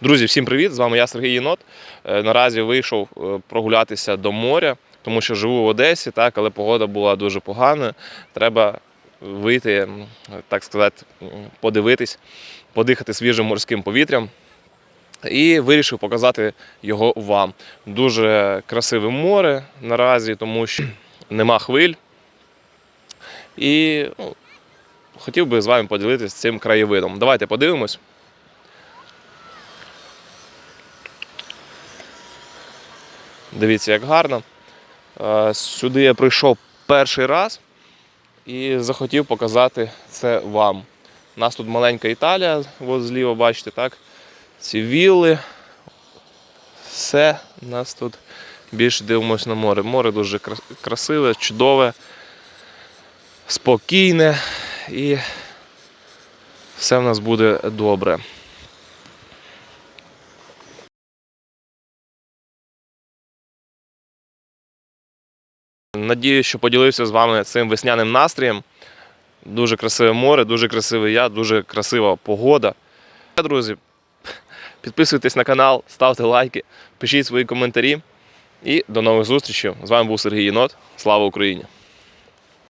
Друзі, всім привіт! З вами я Сергій Єнот. Е, Наразі вийшов е, прогулятися до моря, тому що живу в Одесі, так, але погода була дуже погана. Треба вийти, так сказати, подивитись, подихати свіжим морським повітрям. І вирішив показати його вам. Дуже красиве море наразі, тому що нема хвиль. І ну, хотів би з вами поділитися цим краєвидом. Давайте подивимось. Дивіться, як гарно. Е, Сюди я прийшов перший раз і захотів показати це вам. У нас тут маленька Італія, от зліва бачите, так? Ці вілли. Все, нас тут більше дивимося на море. Море дуже красиве, чудове, спокійне і все в нас буде добре. Надію, що поділився з вами цим весняним настроєм. Дуже красиве море, дуже красивий я, дуже красива погода. Друзі, підписуйтесь на канал, ставте лайки, пишіть свої коментарі. І до нових зустрічей. З вами був Сергій Єнот. Слава Україні!